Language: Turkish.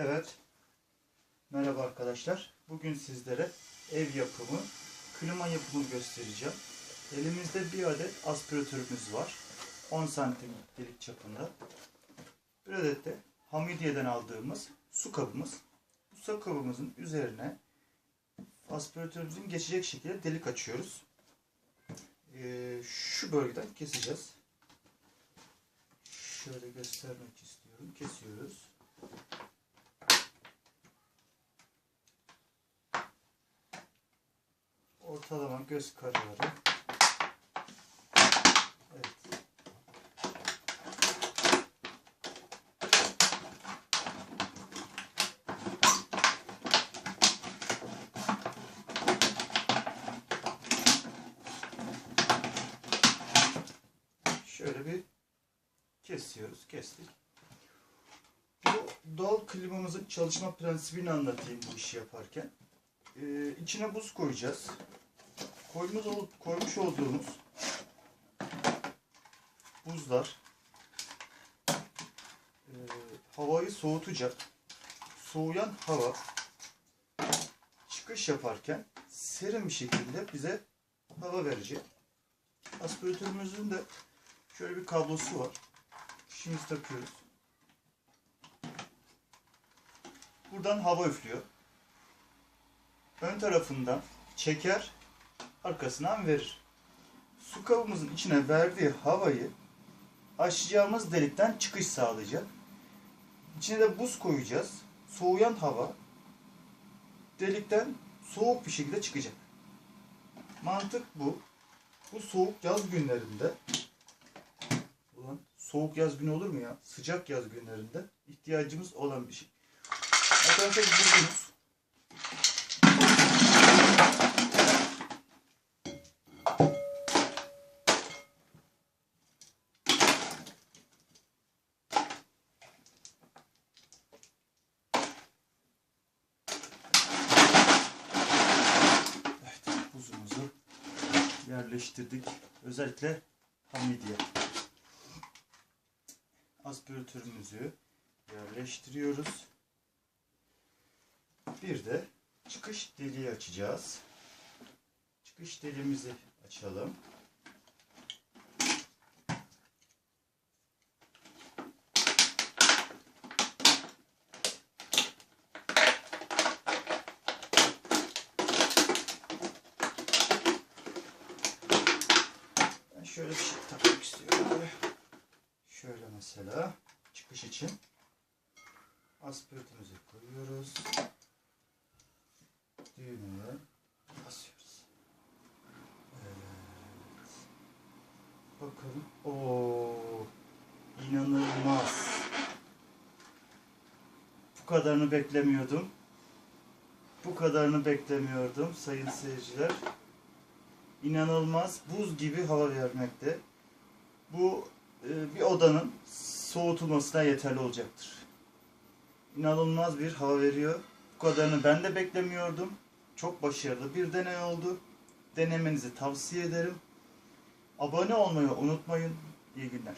Evet. Merhaba arkadaşlar. Bugün sizlere ev yapımı, klima yapımı göstereceğim. Elimizde bir adet aspiratörümüz var. 10 santim delik çapında. Bir adet de Hamidiye'den aldığımız su kabımız. Bu su kabımızın üzerine aspiratörümüzün geçecek şekilde delik açıyoruz. Ee, şu bölgeden keseceğiz. Şöyle göstermek istiyorum. Kesiyoruz. Ortalama göz kararı. Evet. Şöyle bir kesiyoruz. Kestik. Bu doğal klimamızın çalışma prensibini anlatayım bu işi yaparken. Ee, içine buz koyacağız. Koymuş, koymuş olduğumuz buzlar e, havayı soğutacak. Soğuyan hava çıkış yaparken serin bir şekilde bize hava verecek. Aspiratörümüzün de şöyle bir kablosu var. Şimdi takıyoruz. Buradan hava üflüyor. Ön tarafından çeker, arkasından verir. Su kabımızın içine verdiği havayı açacağımız delikten çıkış sağlayacak. İçine de buz koyacağız. Soğuyan hava delikten soğuk bir şekilde çıkacak. Mantık bu. Bu soğuk yaz günlerinde Ulan soğuk yaz günü olur mu ya? Sıcak yaz günlerinde ihtiyacımız olan bir şey. Arkadaşlar buzumuz. Evet, buzumuzu yerleştirdik. Özellikle Hamidiye. Aspiratörümüzü yerleştiriyoruz. Bir de çıkış deliği açacağız. Çıkış deliğimizi açalım. Ben şöyle bir şey takmak istiyorum. Şöyle mesela çıkış için aspiratörümüzü koyuyoruz. Düğmeye basıyoruz. Evet. Bakalım. Oo, inanılmaz. Bu kadarını beklemiyordum. Bu kadarını beklemiyordum sayın seyirciler. İnanılmaz buz gibi hava vermekte. Bu e, bir odanın soğutulmasına yeterli olacaktır. İnanılmaz bir hava veriyor. Bu kadarını ben de beklemiyordum. Çok başarılı bir deney oldu. Denemenizi tavsiye ederim. Abone olmayı unutmayın. İyi günler.